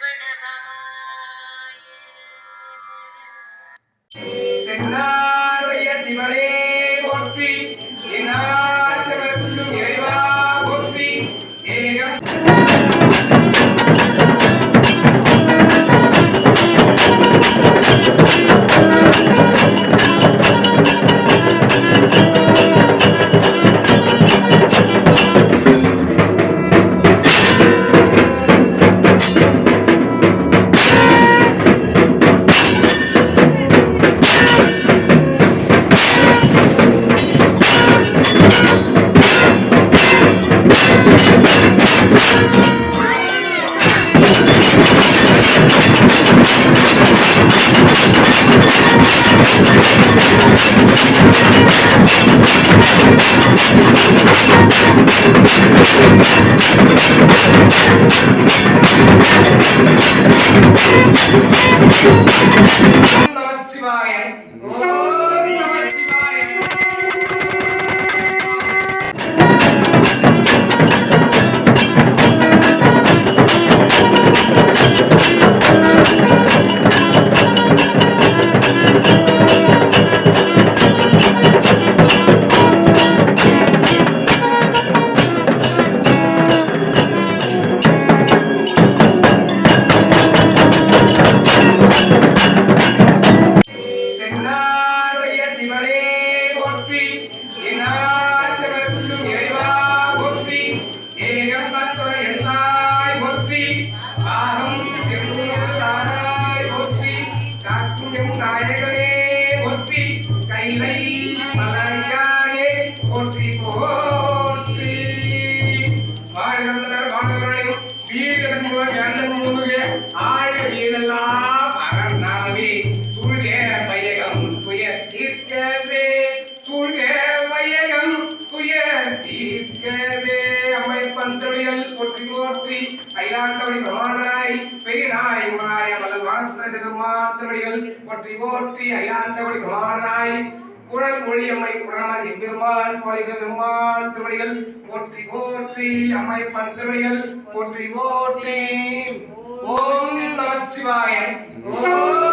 Thank you. ஓம் நம வீடுகளின் மூலம் எண்ணம் மூணுக ஆயிரம் வீடெல்லாம் அரணாவே சூழ்க வையகம் துயர் தீர்க்கவே. சூழ்க வையகம் துயர் தீர்க்கவே. அம்மை பந்தொழிகள் போற்றி போற்றி ஐலாண்டவழி பிரமாணனாய் பெரியனாய் உமாய மலர் வானசுந்தர சிவமான் போற்றி போற்றி ஐலாண்டவழி பிரமாணனாய் குரல் மொழி அம்மை குடமர் எம்பெருமான் போலீச பெருமான் திருவடிகள் போற்றி போற்றி அம்மை திருவடிகள் போற்றி போற்றி. ஓம் நம சிவாய. ஓம்